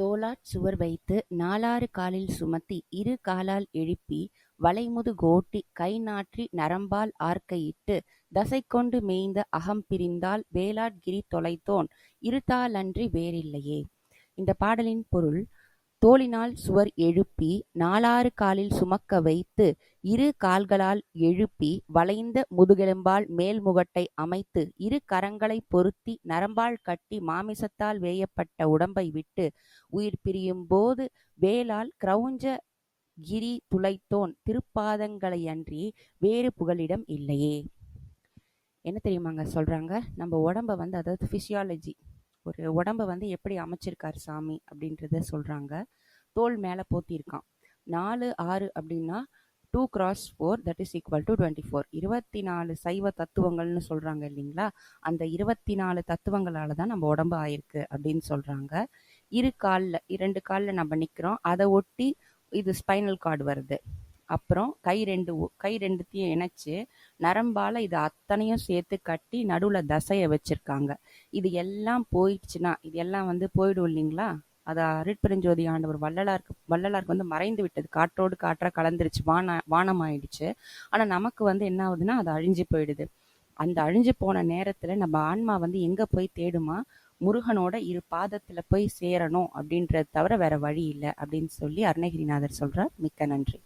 தோளாற் சுவர் வைத்து நாலாறு காலில் சுமத்தி இரு காலால் எழுப்பி வளைமுது கோட்டி கைநாற்றி நரம்பால் ஆர்க்கையிட்டு தசைகொண்டு மேய்ந்த அகம் பிரிந்தால் வேலாட் கிரி தொலைத்தோன் இருத்தாலன்றி வேறில்லையே. இந்த பாடலின் பொருள் தோளினால் சுவர் எழுப்பி நாலாறு காலில் சுமக்க வைத்து இரு கால்களால் எழுப்பி வளைந்த முதுகெலும்பால் மேல் முகட்டை அமைத்து இரு கரங்களைப் பொருத்தி நரம்பால் கட்டி மாமிசத்தால் வேயப்பட்ட உடம்பை விட்டு உயிர் பிரியும்போது வேலால் கிரௌஞ்ச கிரி துளைத்தோன் திருப்பாதங்களையன்றி வேறு புகலிடம் இல்லையே. என்ன தெரியுமாங்க சொல்கிறாங்க நம்ம உடம்ப வந்து அதாவது ஃபிசியாலஜி ஒரு உடம்ப வந்து எப்படி அமைச்சிருக்காரு சாமி அப்படின்றத சொல்கிறாங்க தோல் மேலே போத்தியிருக்கான் நாலு ஆறு அப்படின்னா two cross four that is equal to twenty four இருபத்தி நாலு சைவ தத்துவங்கள்னு சொல்கிறாங்க இல்லைங்களா? அந்த இருபத்தி நாலு தத்துவங்களால தான் நம்ம உடம்பு ஆயிருக்கு அப்படின்னு சொல்கிறாங்க இரு காலில் இரண்டு காலில் நம்ம நிற்கிறோம் அதை ஒட்டி இது ஸ்பைனல் கார்டு வருது. அப்புறம் கை ரெண்டு கை ரெண்டுத்தையும் இணைச்சு நரம்பால் இது அத்தனையும் சேர்த்து கட்டி நடுவில் தசையை வச்சுருக்காங்க. இது எல்லாம் போயிடுச்சுன்னா இது எல்லாம் வந்து போயிடும் இல்லைங்களா? அது அருட்பெருஞ்சோதி ஆண்டவர் வள்ளலாருக்கு வள்ளலாருக்கு வந்து மறைந்து விட்டது. காற்றோடு காற்றாக கலந்துருச்சு வான வானம் ஆயிடுச்சு ஆனால் நமக்கு வந்து என்ன ஆகுதுன்னா அது அழிஞ்சு போயிடுது. அந்த அழிஞ்சு போன நேரத்தில் நம்ம ஆன்மா வந்து எங்கே போய் தேடுமா? முருகனோட இரு பாதத்தில் போய் சேரணும் அப்படின்றத தவிர வேற வழி இல்லை அப்படின்னு சொல்லி அருணகிரிநாதர் சொல்கிறார் மிக்க நன்றி.